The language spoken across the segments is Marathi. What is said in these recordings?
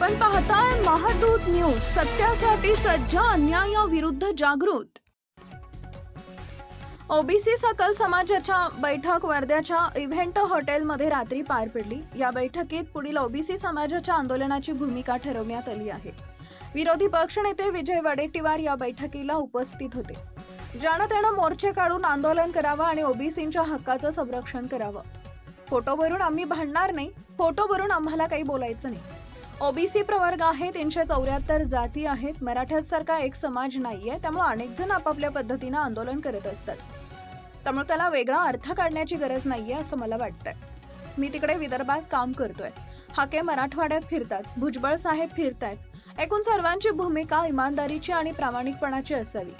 आपण पाहताय महादूत न्यूज सत्यासाठी सज्ज अन्यायाविरुद्ध जागृत. ओबीसी सकल समाजाच्या बैठक वर्ध्याच्या इव्हेंट हॉटेलमध्ये रात्री पार पडली. या बैठकीत पुढील ओबीसी समाजाच्या आंदोलनाची भूमिका ठरवण्यात आली आहे. विरोधी पक्षनेते विजय वडेट्टीवार या बैठकीला उपस्थित होते. ज्यानं त्यानं मोर्चे काढून आंदोलन करावं आणि ओबीसींच्या हक्काचं संरक्षण करावं. फोटोवरून आम्ही भांडणार नाही. फोटोवरून आम्हाला काही बोलायचं नाही. ओबीसी प्रवर्ग आहे तीनशे चौऱ्याहत्तर जाती आहेत. मराठ्यांसारखा एक समाज नाहीये त्यामुळे अनेक जण आपापल्या पद्धतीनं आंदोलन करत असतात. त्यामुळे त्याला वेगळा अर्थ काढण्याची गरज नाहीये असं मला वाटतंय. मी तिकडे विदर्भात काम करतोय. हाके मराठवाड्यात फिरतात भुजबळ साहेब फिरतायत. एकूण सर्वांची भूमिका इमानदारीची आणि प्रामाणिकपणाची असावी.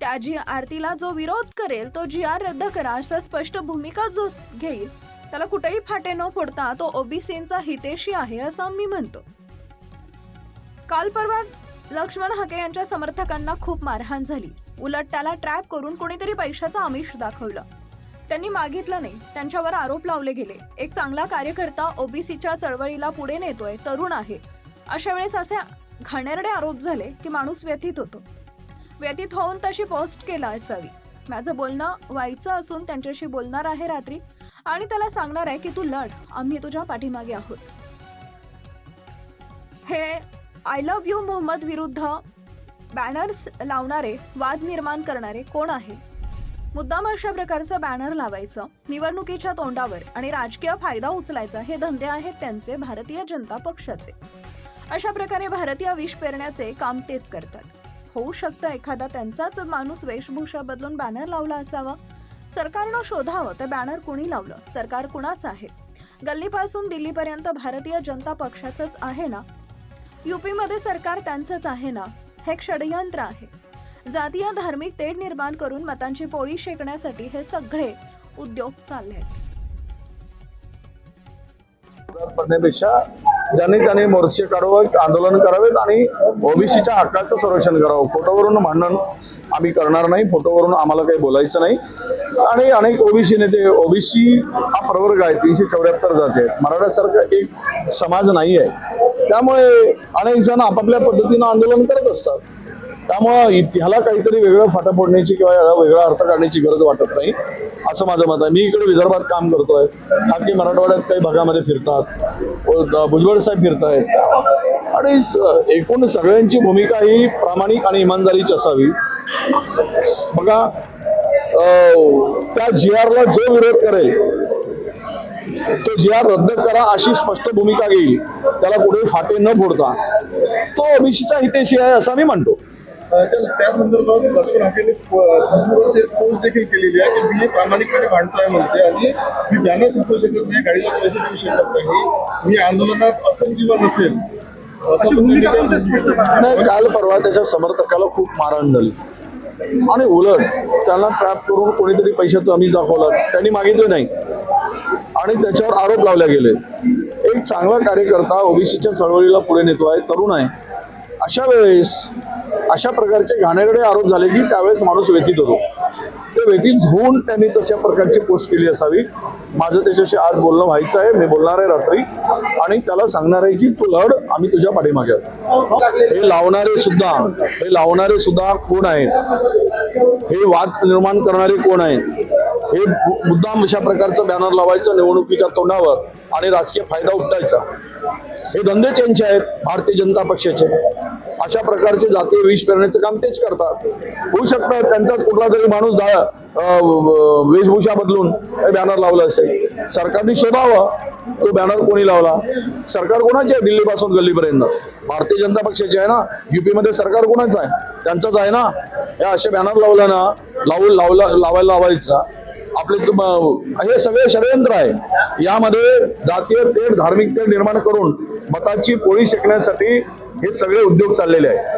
त्या जी आरतीला जो विरोध करेल तो जी आर रद्द करा असं स्पष्ट भूमिका जो घेईल त्याला कुठेही फाटे न फोडता तो ओबीसींचा हितेशी आहे असं मी म्हणतो. काल परवा लक्ष्मण हके यांच्या समर्थकांना खूप मारहाण झाली. उलट त्याला ट्रॅप करून कोणीतरी पैशाचं आमिष दाखवलं. त्यांनी मागितलं नाही. त्यांच्यावर आरोप लावले गेले. एक चांगला कार्यकर्ता ओबीसीच्या चळवळीला पुढे नेतोय तरुण आहे. अशा वेळेस असे घाणेरडे आरोप झाले की माणूस व्यथित होतो. व्यथित होऊन तशी पोस्ट केला असावी. माझं बोलणं व्हायचं असून त्यांच्याशी बोलणार आहे रात्री. आणि त्याला सांगणार आहे की तू लढ. आम्ही तुझ्या पाठीमागे आहोत. हे आय लव्ह यू मोहम्मद विरुद्ध बॅनर्स लावणारे वाद निर्माण करणारे कोण आहे? मुद्दाम अशा प्रकारचं बॅनर लावायचं निवडणुकीच्या तोंडावर आणि राजकीय फायदा उचलायचा हे धंदे आहेत त्यांचे भारतीय जनता पक्षाचे. अशा प्रकारे भारतीय विष पेरण्याचे काम तेच करतात. होऊ शकतं एखादा त्यांचाच माणूस वेशभूषा बदलून बॅनर लावला असावा. सरकारनं शोधावं ते बॅनर कुणी लावलं? सरकार कुणाचं आहे? गल्लीपासून दिल्लीपर्यंत भारतीय जनता पक्षाचंच आहे ना? युपीमध्ये सरकार त्यांचंच आहे ना? हे षडयंत्र आहे. जातीय धार्मिक तेढ निर्माण करून मतांची पोळी शेकण्यासाठी हे सगळे उद्योग चालले आहेत. ज्यांनी त्यांनी मोर्चे काढावं आंदोलन करावेत आणि ओबीसीच्या हक्काचं संरक्षण करावं. फोटोवरून भांडण आम्ही करणार नाही फोटोवरून आम्हाला काही बोलायचं नाही. आणि अनेक ओबीसी नेते ओबीसी हा प्रवर्ग आहे तीनशे चौऱ्याहत्तर जाती आहेत. मराठ्यासारखा एक समाज नाही आहे. त्यामुळे अनेक जण आपापल्या पद्धतीनं आंदोलन करत असतात. त्यामुळं ह्याला काहीतरी वेगळं फाटा फोडण्याची किंवा याला वेगळा अर्थ काढण्याची गरज वाटत नाही असं माझं मत आहे. मी इकडे विदर्भात काम करतोय. बाकी मराठवाड्यात काही भागामध्ये फिरतात. व भुजबळ साहेब फिरतायत. आणि एकूण सगळ्यांची भूमिका ही प्रामाणिक आणि इमानदारीची असावी. बघा त्या जी आरला जो विरोध करेल तो जी आर रद्द करा अशी स्पष्ट भूमिका घेईल. त्याला कुठे फाटे न फोडता. तो ओबीसीचा हितेशी आहे असं मी म्हणतो. त्या संदर्भात हाकेने पोस्ट देखील केलेली आहे की मी प्रामाणिकपणे म्हणते आणि मी बॅनर छापू शकत नाही गाडीला पैसे देऊ शकत नाही. मी आंदोलनात असेल किंवा नसेल नाही काल परवा त्याच्या समर्थकाला खूप मारहाण झाली. आणि उलट त्यांना ट्रॅप करून कोणीतरी पैशाचं आम्ही दाखवलं त्यांनी मागितलं नाही. आणि त्याच्यावर आरोप लावले गेले. एक चांगला कार्यकर्ता ओबीसीच्या चळवळीला पुढे नेतो आहे तरुण आहे. अशा वेळेस अशा प्रकारचे घाणेरडे आरोप झाले की त्यावेळेस माणूस व्यतीत होतो. ते व्यतीत होऊन त्यांनी तशा प्रकारची पोस्ट केली असावी. माझं त्याच्याशी आज बोलणं व्हायचं आहे. मी बोलणार आहे रात्री. आणि त्याला सांगणार आहे की तू लढ आम्ही तुझ्या पाठीमागे आहोत. हे लावणारे सुद्धा हे लावणारे सुद्धा कोण आहेत? हे वाद निर्माण करणारे कोण आहेत? हे मुद्दाम अशा प्रकारचं बॅनर लावायचं निवडणुकीच्या तोंडावर आणि राजकीय फायदा उपटायचा. हे धंदे त्यांचे आहेत भारतीय जनता पक्षाचे. अशा प्रकारचे जातीय विष पेरण्याचं काम तेच करतात. होऊ शकतं त्यांचाच कुठला तरी माणूस दा अं, वेशभूषा बदलून बॅनर लावलं असेल. सरकारने शोधावं तो बॅनर कोणी लावला? सरकार कोणाचे आहे दिल्लीपासून गल्लीपर्यंत? भारतीय जनता पक्षाचे आहे ना? युपी मध्ये सरकार कोणाचं आहे? त्यांचंच आहे ना? या असे बॅनर लावलं ना लावू लावला लावायला लावायचा. आपले हे सगळे षडयंत्र आहे यामध्ये जातीय तेढ धार्मिक तेढ निर्माण करून मताची पोळी शेकण्यासाठी हे सगळे उद्योग चाललेले आहेत.